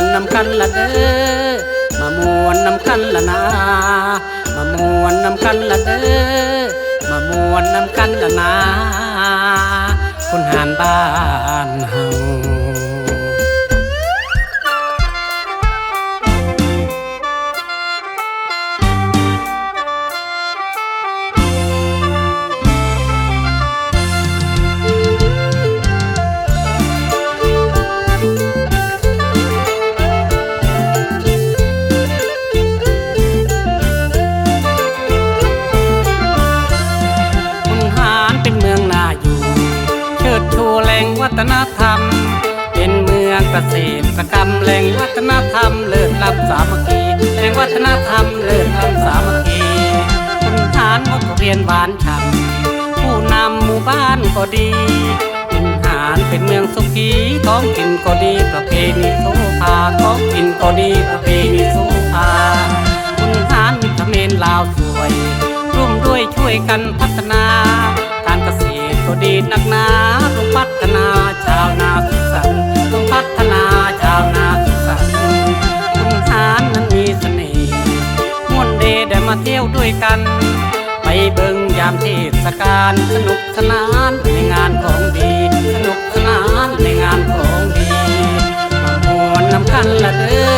วนนำกันละเด้อมามวนนำกันละนามามวนนำกันละเด้อมามวนนำกันละนาคุณหานบ้านเฮา ล่งวัฒนธรรม เป็นเมืองเกษตรกรรมแหล่งวัฒนธรรมเลิศล้ำสามัคคีแหล่งวัฒนธรรมเลิศล้ำสามัคคีคุณหารงดเรียนหวานฉ่ำผู้นำหมู่บ้านก็ดีคุณหารเป็นเมืองสุขีท้องกินก็ดีประเพณีโซภาท้องกินก็ดีประเพณีโซภาคุณหารมีทะเมนลาวสวย ร่วมด้วยช่วยกันพัฒนาการเกษตรก็ดีนักหนาต้องพัฒนาชาวนาสุขสันต์ต้องพัฒนาชาวนาสุขสันต์คุณหารนั้นมีเสน่ห์ม่วนเดได้มาเที่ยวด้วยกัน ไปเบิ่งยามเทศกาลสนุกสนานในงานของดี สนุกสนานในงานของดีมามวนนำกันละเด้อ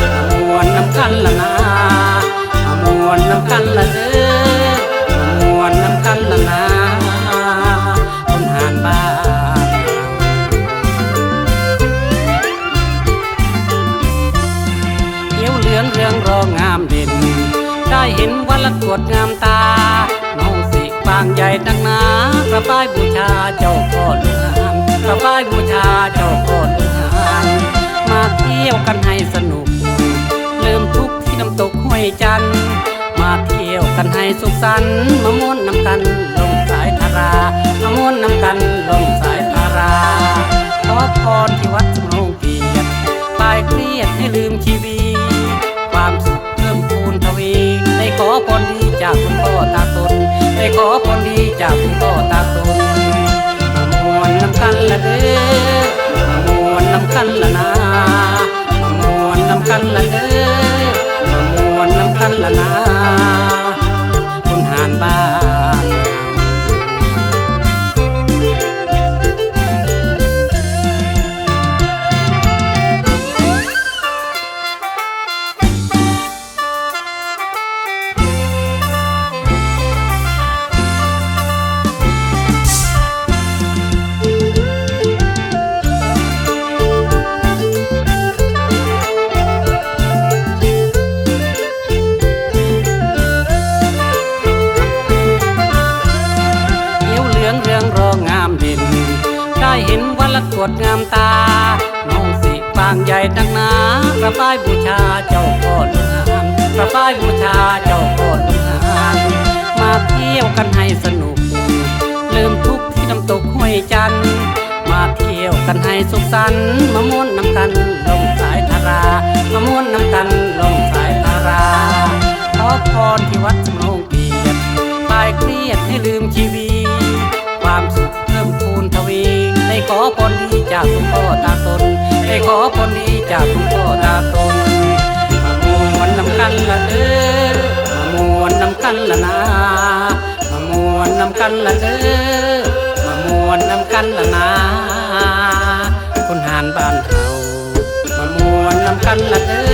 มามวนนำกันละนา ห็นวันละกวดงามตาน้องสิบางใหญ่ดังนากระป้ายบูชาเจ้าพ่อลุงหานกระป้ายบูชาเจ้าพ่อลุงหานมาเที่ยวกันให้สนุก ลืมทุกข์ที่น้ำตกห้วยจัน มาเที่ยวกันให้สุขสันต์มาม่วนน้ำกันลงสายธารามาม่วนน้ำกันลงสายธาราขอพรที่วัดสมรงเกียรติคลายเครียดให้ลืมชีวีค ได้ขอพรดีจากคุณพ่อตาตุนมามวนน้ำกันละเด้อมวนน้ำกันละนามามวนน้ำกันละเด้อ เห็นวันละกวดงามตาน้องสิบางใหญ่ดังนากระป้ายบูชาเจ้าพ่อลุงานกระป้ายบูชาเจ้าพ่อลุงานมาเที่ยวกันให้สนุก ลืมทุกข์ที่น้ำตกห้วยจัน มาเที่ยวกันให้สุขสันต์มาม่วนน้ำกันลงสายธารามาม่วนน้ำกันลงสายธาราขอพรที่วัด ขอพรดีจากคุณพ่อตาตนได้ขอพรดีจากคุณพ่อตาตนมามวนนำกันละเด้อมามวนนำกันละนามามวนนำกันละเด้อมามวนนำกันละนาคุณหานบ้านเฮามามวนนำกันละเด้อ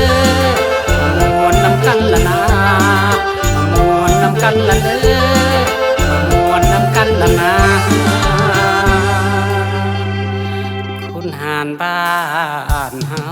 มามวนนำกันละนามามวนนำกันละเด้อานบ้านเฮา